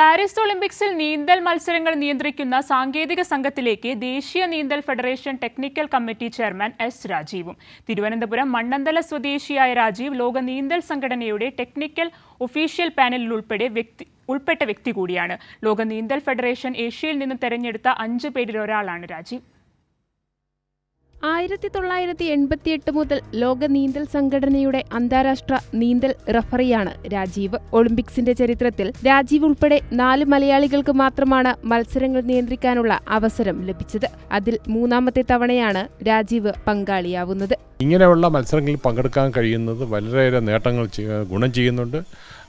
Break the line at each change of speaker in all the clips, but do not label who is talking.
Paris ഒളിമ്പിക്സിൽ നീന്തൽ മത്സരങ്ങൾ നിയന്ത്രിക്കുന്ന സാങ്കേതിക സംഘത്തിലേക്ക് ദേശീയ നീന്തൽ federation technical committee chairman S രാജീവും. Thiruvananthapuram Mannanthala സ്വദേശിയായ രാജീവ് ലോക നീന്തൽ സംഘടനയുടെ ടെക്നിക്കൽ ഒഫീഷ്യൽ പാനലിൽ ഉൾപ്പെടെ വ്യക്തി ഉൾപ്പെട്ട വ്യക്തി കൂടിയാണ്. ലോക നീന്തൽ ഫെഡറേഷൻ ഏഷ്യയിൽ നിന്ന് തെരഞ്ഞെടുത്ത അഞ്ചു പേരിൽ ഒരാളാണ് രാജീവ്.
ആയിരത്തി തൊള്ളായിരത്തി എൺപത്തിയെട്ട് മുതൽ ലോക നീന്തൽ സംഘടനയുടെ അന്താരാഷ്ട്ര നീന്തൽ റഫറിയാണ് രാജീവ്. ഒളിമ്പിക്സിന്റെ ചരിത്രത്തിൽ രാജീവ് ഉൾപ്പെടെ നാല് മലയാളികൾക്ക് മാത്രമാണ് മത്സരങ്ങൾ നിയന്ത്രിക്കാനുള്ള അവസരം ലഭിച്ചത്. അതിൽ മൂന്നാമത്തെ തവണയാണ് രാജീവ് പങ്കാളിയാവുന്നത്.
ഇങ്ങനെയുള്ള മത്സരങ്ങളിൽ പങ്കെടുക്കാൻ കഴിയുന്നത് വളരെയേറെ നേട്ടങ്ങൾ ഗുണം ചെയ്യുന്നുണ്ട്.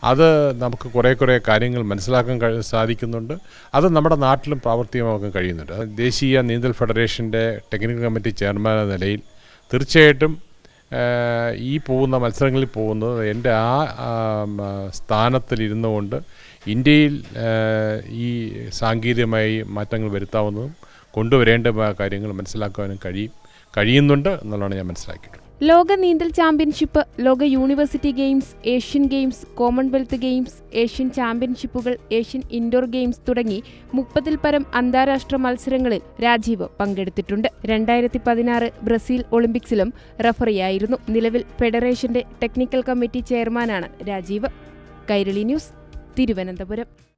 അത് നമുക്ക് കുറേ കുറേ കാര്യങ്ങൾ മനസ്സിലാക്കാൻ സാധിക്കുന്നുണ്ട്. അത് നമ്മുടെ നാട്ടിലും പ്രാവർത്തികമാക്കാൻ കഴിയുന്നുണ്ട്. ദേശീയ നീന്തൽ ഫെഡറേഷന്റെ ടെക്നിക്കൽ കമ്മിറ്റി ചെയർമാൻ എന്ന നിലയിൽ തീർച്ചയായിട്ടും ഈ പോകുന്ന മത്സരങ്ങളിൽ പോകുന്നത് എന്റെ ആ, സ്ഥാനത്തിലിരുന്നു കൊണ്ട് ഇന്ത്യയിൽ ഈ സാങ്കേതികമായി മാറ്റങ്ങൾ വരുത്താവുന്നതും കൊണ്ടുവരേണ്ട കാര്യങ്ങൾ മനസ്സിലാക്കുവാനും കഴിയും കഴിയുന്നുണ്ട് എന്നുള്ളതാണ് ഞാൻ മനസ്സിലാക്കിയിട്ടുള്ളത്.
ലോക നീന്തൽ ചാമ്പ്യൻഷിപ്പ് ലോക university games Asian games commonwealth games Asian ചാമ്പ്യൻഷിപ്പുകൾ Asian indoor games തുടങ്ങി മുപ്പതിൽ പരം അന്താരാഷ്ട്ര മത്സരങ്ങളിൽ രാജീവ് പങ്കെടുത്തിട്ടുണ്ട്. രണ്ടായിരത്തി പതിനാറ് ബ്രസീൽ ഒളിമ്പിക്സിലും റഫറിയായിരുന്നു. നിലവിൽ ഫെഡറേഷന്റെ ടെക്നിക്കൽ കമ്മിറ്റി ചെയർമാനാണ് രാജീവ്. കൈരളി ന്യൂസ് തിരുവനന്തപുരം.